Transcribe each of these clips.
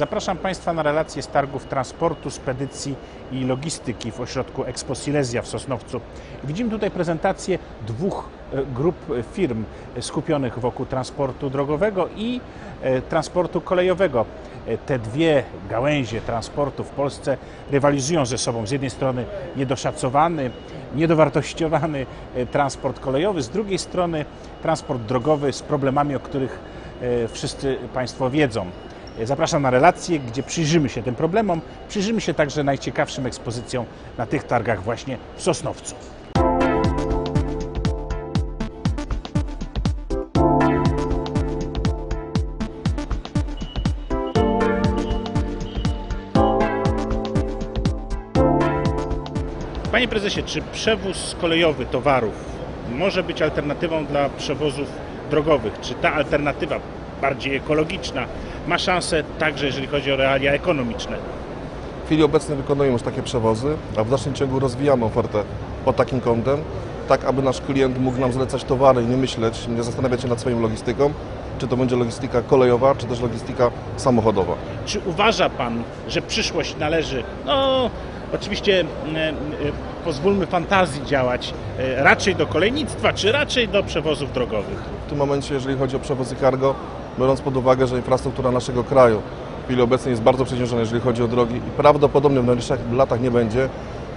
Zapraszam Państwa na relację z targów transportu, spedycji i logistyki w ośrodku Expo Silesia w Sosnowcu. Widzimy tutaj prezentację dwóch e, grup firm skupionych wokół transportu drogowego i e, transportu kolejowego. E, Te dwie gałęzie transportu w Polsce rywalizują ze sobą. Z jednej strony niedoszacowany, niedowartościowany transport kolejowy, z drugiej strony transport drogowy z problemami, o których wszyscy Państwo wiedzą. Zapraszam na relację, gdzie przyjrzymy się tym problemom. Przyjrzymy się także najciekawszym ekspozycjom na tych targach właśnie w Sosnowcu. Panie prezesie, czy przewóz kolejowy towarów może być alternatywą dla przewozów drogowych? Czy ta alternatywa bardziej ekologiczna ma szansę także jeżeli chodzi o realia ekonomiczne? W chwili obecnej wykonujemy już takie przewozy, a w dalszym ciągu rozwijamy ofertę pod takim kątem, tak aby nasz klient mógł nam zlecać towary i nie myśleć, nie zastanawiać się nad swoją logistyką, czy to będzie logistyka kolejowa, czy też logistyka samochodowa. Czy uważa Pan, że przyszłość należy, no oczywiście e, e, pozwólmy fantazji działać, e, raczej do kolejnictwa, czy raczej do przewozów drogowych? W tym momencie, jeżeli chodzi o przewozy cargo, biorąc pod uwagę, że infrastruktura naszego kraju w chwili obecnej jest bardzo przeciążona, jeżeli chodzi o drogi i prawdopodobnie w najbliższych latach nie będzie,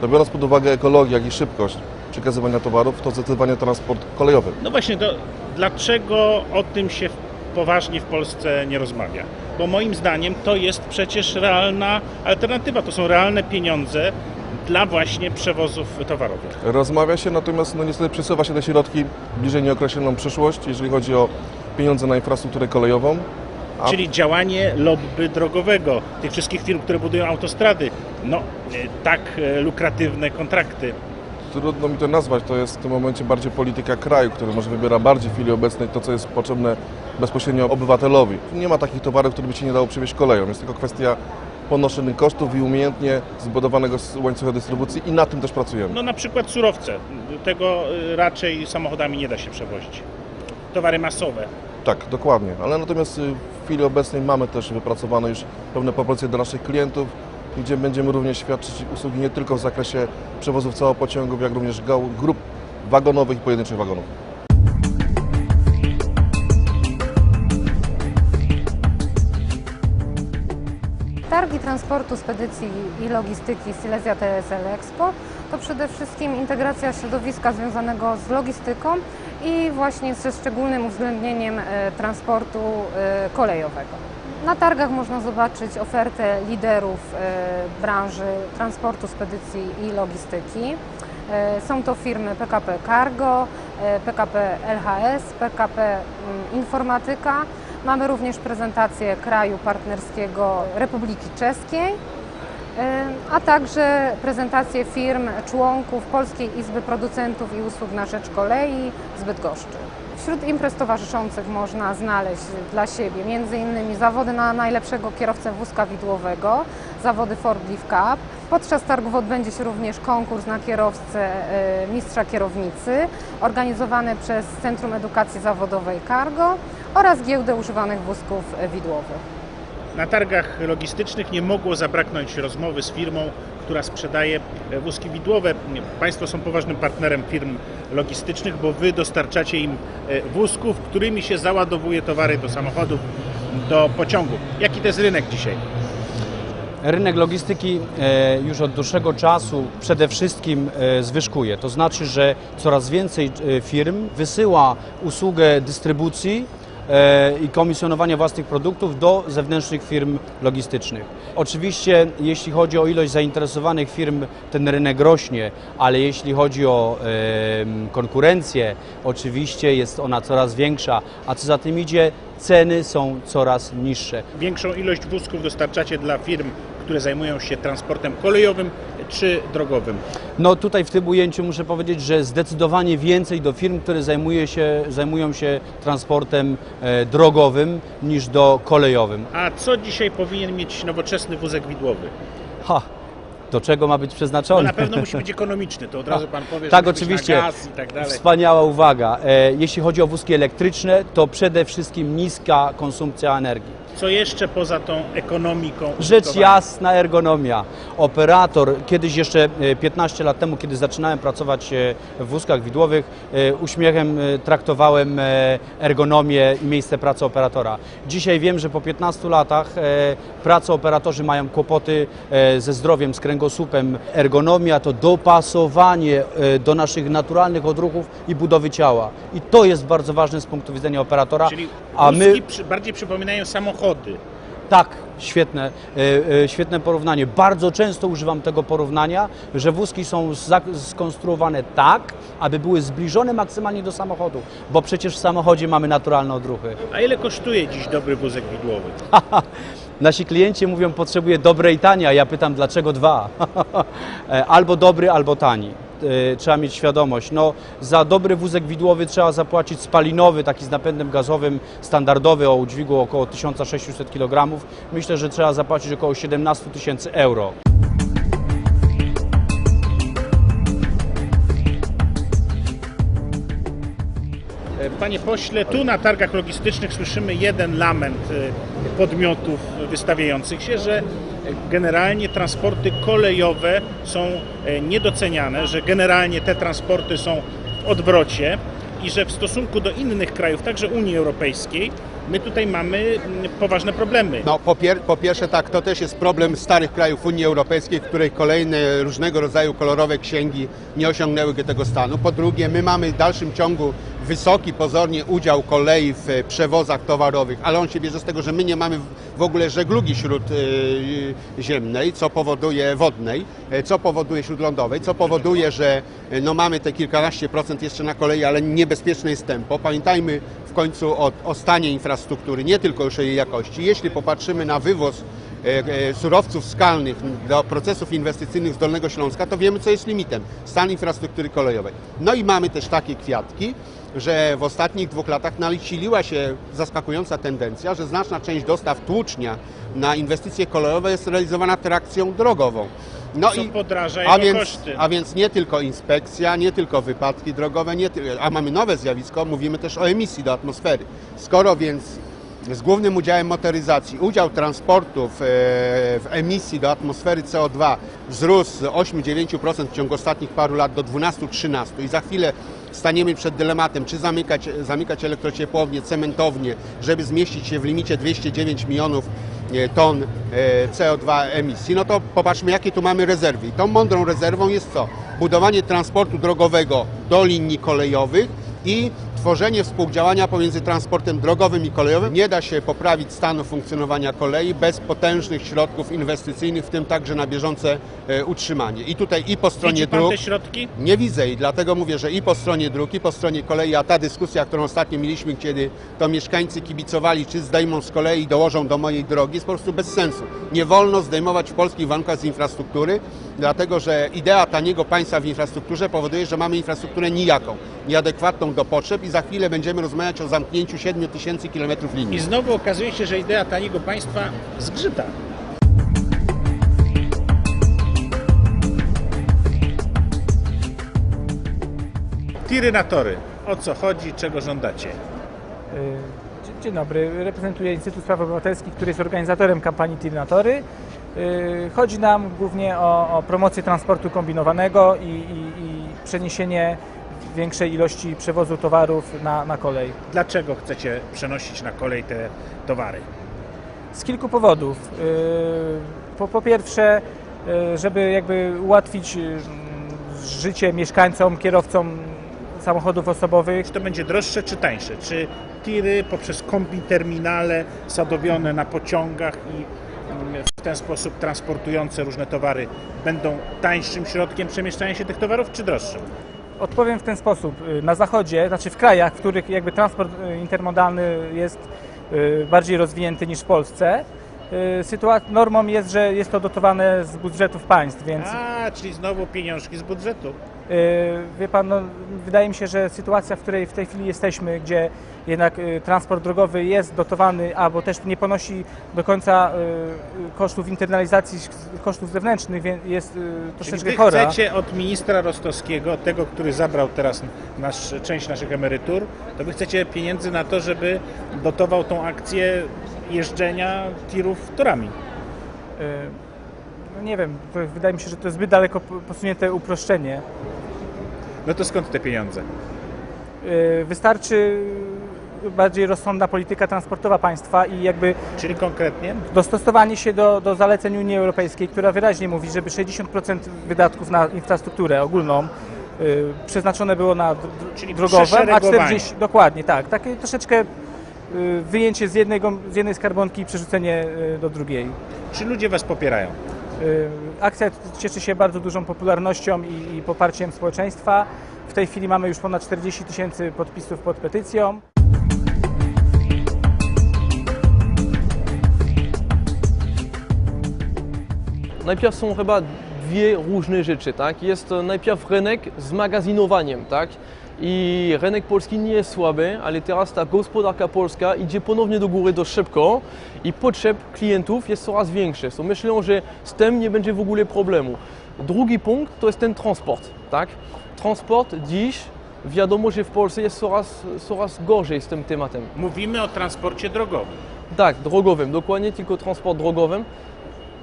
to biorąc pod uwagę ekologię, jak i szybkość przekazywania towarów, to zdecydowanie transport kolejowy. No właśnie, to dlaczego o tym się poważnie w Polsce nie rozmawia? Bo moim zdaniem to jest przecież realna alternatywa, to są realne pieniądze dla właśnie przewozów towarowych. Rozmawia się, natomiast no niestety przesuwa się te środki bliżej nieokreśloną przyszłość, jeżeli chodzi o pieniądze na infrastrukturę kolejową. A Czyli działanie lobby drogowego, tych wszystkich firm, które budują autostrady. No, e, tak e, lukratywne kontrakty. trudno mi to nazwać, to jest w tym momencie bardziej polityka kraju, który może wybiera bardziej w chwili obecnej to, co jest potrzebne bezpośrednio obywatelowi. Nie ma takich towarów, które by się nie dało przywieźć koleją. Jest tylko kwestia ponoszonych kosztów i umiejętnie zbudowanego łańcucha dystrybucji i na tym też pracujemy. No na przykład surowce. Tego e, raczej samochodami nie da się przewozić. Towary masowe. Tak, dokładnie. Ale natomiast y, w chwili obecnej mamy też wypracowane już pewne proporcje dla naszych klientów, gdzie będziemy również świadczyć usługi nie tylko w zakresie przewozów całopociągów, jak również grup wagonowych i pojedynczych wagonów. Targi transportu, spedycji i logistyki Silesia TSL Expo to przede wszystkim integracja środowiska związanego z logistyką i właśnie ze szczególnym uwzględnieniem e, transportu e, kolejowego. Na targach można zobaczyć ofertę liderów e, branży transportu, spedycji i logistyki. Są to firmy PKP Cargo, PKP LHS, PKP mm, Informatyka. Mamy również prezentację kraju partnerskiego Republiki Czeskiej, a także prezentację firm członków Polskiej Izby Producentów i Usług na Rzecz Kolei z Bydgoszczy. Wśród imprez towarzyszących można znaleźć dla siebie m.in. zawody na najlepszego kierowcę wózka widłowego, zawody Ford Leaf Cup. Podczas targów odbędzie się również konkurs na kierowcę e, mistrza kierownicy organizowany przez Centrum Edukacji Zawodowej Cargo oraz giełdę używanych wózków widłowych. Na targach logistycznych nie mogło zabraknąć rozmowy z firmą, która sprzedaje e, wózki widłowe. Państwo są poważnym partnerem firm logistycznych, bo Wy dostarczacie im e, wózków, którymi się załadowuje towary do samochodów, do pociągów. Jaki to jest rynek dzisiaj? Rynek logistyki e, już od dłuższego czasu przede wszystkim zwyżkuje. To znaczy, że coraz więcej firm wysyła usługę dystrybucji i komisjonowania własnych produktów do zewnętrznych firm logistycznych. Oczywiście, jeśli chodzi o ilość zainteresowanych firm, ten rynek rośnie, ale jeśli chodzi o e, konkurencję, oczywiście jest ona coraz większa, a co za tym idzie, ceny są coraz niższe. Większą ilość wózków dostarczacie dla firm, które zajmują się transportem kolejowym czy drogowym. No tutaj w tym ujęciu muszę powiedzieć, że zdecydowanie więcej do firm, które zajmuje się, zajmują się transportem e, drogowym niż do kolejowym. A co dzisiaj powinien mieć nowoczesny wózek widłowy? Ha, do czego ma być No przeznaczony. na pewno musi być ekonomiczny, to od razu pan powie, Tak, oczywiście. gaz i tak dalej. Wspaniała uwaga. E, jeśli chodzi o wózki elektryczne, to przede wszystkim niska konsumpcja energii. Co jeszcze poza tą ekonomiką? Rzecz jasna, ergonomia. Operator, kiedyś jeszcze e, 15 lat temu, kiedy zaczynałem pracować e, w wózkach widłowych, e, uśmiechem e, traktowałem e, ergonomię i miejsce pracy operatora. Dzisiaj wiem, że po 15 latach e, pracy operatorzy mają kłopoty e, ze zdrowiem, z kręgosłupem. Ergonomia to dopasowanie e, do naszych naturalnych odruchów i budowy ciała. I to jest bardzo ważne z punktu widzenia operatora. Czyli A my przy, bardziej przypominają samochody. tak, świetne, e, e, świetne porównanie. Bardzo często używam tego porównania, że wózki są skonstruowane tak, aby były zbliżone maksymalnie do samochodu, bo przecież w samochodzie mamy naturalne odruchy. A ile kosztuje dziś dobry wózek widłowy? Nasi klienci mówią, potrzebuję dobre i tanie, a ja pytam, dlaczego dwa? E, albo dobry, albo tani. E, Trzeba mieć świadomość. No, za dobry wózek widłowy trzeba zapłacić spalinowy, taki z napędem gazowym, standardowy o udźwigu około 1600 kg. Myślę, że trzeba zapłacić około 17 tysięcy euro. Panie pośle, tu na targach logistycznych słyszymy jeden lament e, podmiotów wystawiających się, że generalnie transporty kolejowe są e, niedoceniane, że generalnie te transporty są w odwrocie i że w stosunku do innych krajów, także Unii Europejskiej, my tutaj mamy mm, poważne problemy. No, po, pier, po pierwsze tak, to też jest problem starych krajów Unii Europejskiej, w której kolejne różnego rodzaju kolorowe księgi nie osiągnęły tego stanu. Po drugie, my mamy w dalszym ciągu wysoki pozornie udział kolei w e, przewozach towarowych, ale on się bierze z tego, że my nie mamy w- ogóle żeglugi śródziemnej, co powoduje wodnej, e, co powoduje śródlądowej, co powoduje, że e, no, mamy te kilkanaście procent jeszcze na kolei, ale niebezpieczne jest tempo. Pamiętajmy w końcu o, o stanie infrastruktury, nie tylko już jej jakości. Jeśli popatrzymy na wywóz e, e, surowców skalnych do procesów inwestycyjnych z Dolnego Śląska, to wiemy, co jest limitem. Stan infrastruktury kolejowej. No i mamy też takie kwiatki, że w ostatnich dwóch latach naliciliła się zaskakująca tendencja, że znaczna część dostaw tłucznia na inwestycje kolejowe jest realizowana trakcją drogową. No Co podraża a więc, koszty. a więc nie tylko inspekcja, nie tylko wypadki drogowe, nie a mamy nowe zjawisko, mówimy też o emisji do atmosfery. Skoro więc z głównym udziałem motoryzacji udział transportów e, w emisji do atmosfery CO2 wzrósł z 8-9% w ciągu ostatnich paru lat do 12-13 i za chwilę staniemy przed dylematem, czy zamykać, zamykać elektrociepłownie, cementownie, żeby zmieścić się w limicie 209 milionów e, ton e, CO2 emisji, no to popatrzmy, jakie tu mamy rezerwy. I tą mądrą rezerwą jest co? Budowanie transportu drogowego do linii kolejowych i tworzenie współdziałania pomiędzy transportem drogowym i kolejowym. Nie da się poprawić stanu funkcjonowania kolei bez potężnych środków inwestycyjnych, w tym także na bieżące e, utrzymanie. I tutaj i po stronie Widzi pan dróg... te środki? Nie widzę i dlatego mówię, że i po stronie dróg, i po stronie kolei, a ta dyskusja, którą ostatnio mieliśmy, kiedy to mieszkańcy kibicowali, czy zdejmą z kolei i dołożą do mojej drogi, jest po prostu bez sensu. Nie wolno zdejmować w polskich warunkach z infrastruktury, dlatego że idea taniego państwa w infrastrukturze powoduje, że mamy infrastrukturę nijaką, nieadekwatną do potrzeb i za chwilę będziemy rozmawiać o zamknięciu 7 tysięcy kilometrów I linii. znowu okazuje się, że idea taniego państwa zgrzyta. Tiry na tory. O co chodzi, czego żądacie? Y, Dzień- dobry, reprezentuję Instytut Spraw Obywatelskich, który jest organizatorem kampanii Tirnatory. Y, Chodzi nam głównie o, o promocję transportu kombinowanego i, i, i przeniesienie większej ilości przewozu towarów na, na kolej. Dlaczego chcecie przenosić na kolej te towary? Z kilku powodów. Y, Po, po pierwsze, y, żeby jakby ułatwić y, życie mieszkańcom, kierowcom samochodów osobowych, Czy to będzie droższe czy tańsze? Czy tiry poprzez kombi terminale sadowione na pociągach i mm, w ten sposób transportujące różne towary będą tańszym środkiem przemieszczania się tych towarów, czy droższym? Odpowiem w ten sposób. Y, Na zachodzie, znaczy w krajach, w których jakby transport y, intermodalny jest y, bardziej rozwinięty niż w Polsce, sytuac- normą jest, że jest to dotowane z budżetów państw, więc A, czyli znowu pieniążki z budżetu. y, wie pan, no, wydaje mi się, że sytuacja, w której w tej chwili jesteśmy, gdzie jednak y, transport drogowy jest dotowany, albo też nie ponosi do końca y, y, kosztów internalizacji, kosztów zewnętrznych, więc jest y, Czyli troszeczkę wy chora. chcecie od ministra Rostowskiego, tego, który zabrał teraz nasz, część naszych emerytur, to wy chcecie pieniędzy na to, żeby dotował tą akcję jeżdżenia tirów torami. Y, No nie wiem, wydaje mi się, że to jest zbyt daleko po- posunięte uproszczenie. No to skąd te pieniądze? Y, Wystarczy bardziej rozsądna polityka transportowa państwa i jakby Czyli konkretnie? dostosowanie się do, do zaleceń Unii Europejskiej, która wyraźnie mówi, żeby 60% wydatków na infrastrukturę ogólną y, przeznaczone było na dr- Czyli drogową, a przeszeregowanie. 40 dokładnie tak, takie troszeczkę wyjęcie z, jednego, z jednej skarbonki i przerzucenie y, do drugiej. Czy ludzie was popierają? Y, Akcja cieszy się bardzo dużą popularnością i, i poparciem społeczeństwa. W tej chwili mamy już ponad 40 tysięcy podpisów pod petycją. Najpierw są chyba dwie różne rzeczy, tak? Jest najpierw rynek z magazynowaniem, tak? I rynek polski nie jest słaby, ale teraz ta gospodarka polska idzie ponownie do góry dość szybko i potrzeb klientów jest coraz większe. So myślę, że z tym nie będzie w ogóle problemu. Drugi punkt to jest ten transport, tak? Transport dziś wiadomo, że w Polsce jest coraz, coraz gorzej z tym tematem. Mówimy o transporcie drogowym. Tak, drogowym, dokładnie tylko transport drogowym,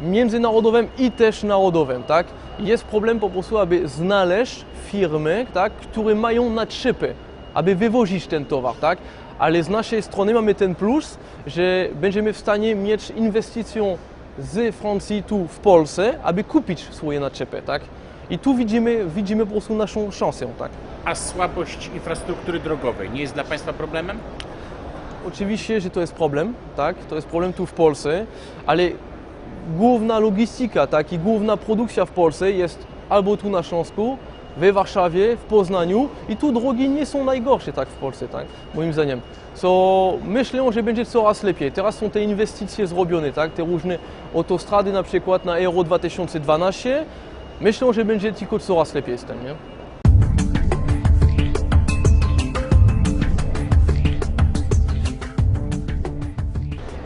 międzynarodowym i też narodowym, tak? Jest problem po prostu, aby znaleźć firmy, tak, które mają naczepy, aby wywozić ten towar, tak? Ale z naszej strony mamy ten plus, że będziemy w stanie mieć inwestycję z Francji tu w Polsce, aby kupić swoje naczepy, tak? I tu widzimy, widzimy po prostu naszą szansę, tak? A słabość infrastruktury drogowej nie jest dla państwa problemem? Oczywiście, że to jest problem, tak? To jest problem tu w Polsce, ale główna logistyka, tak? I główna produkcja w Polsce jest albo tu na Śląsku, we Warszawie, w Poznaniu i tu drogi nie są najgorsze, tak? W Polsce, tak? Moim zdaniem. So, myślę, że będzie coraz lepiej. Teraz są te inwestycje zrobione, tak? Te różne autostrady na przykład na Euro 2012. Myślę, że będzie tylko coraz lepiej z tym, nie?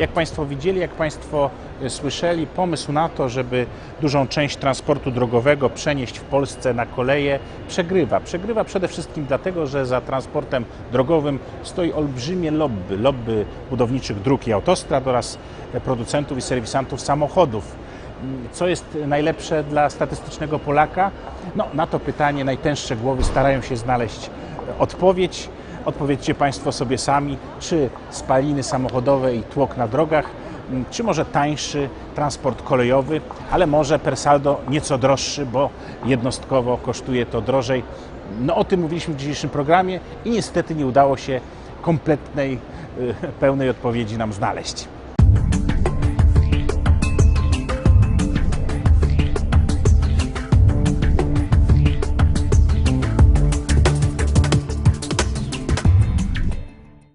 Jak Państwo widzieli, jak Państwo y, słyszeli, pomysł na to, żeby dużą część transportu drogowego przenieść w Polsce na koleje, przegrywa. Przegrywa przede wszystkim dlatego, że za transportem drogowym stoi olbrzymie lobby, lobby budowniczych dróg i autostrad oraz e, producentów i serwisantów samochodów. Mm, Co jest najlepsze dla statystycznego Polaka? No, na to pytanie najtęższe głowy starają się znaleźć e, odpowiedź. Odpowiedzcie Państwo sobie sami, czy spaliny samochodowe i tłok na drogach, m, czy może tańszy transport kolejowy, ale może per saldo nieco droższy, bo jednostkowo kosztuje to drożej. No o tym mówiliśmy w dzisiejszym programie i niestety nie udało się kompletnej, y, pełnej odpowiedzi nam znaleźć.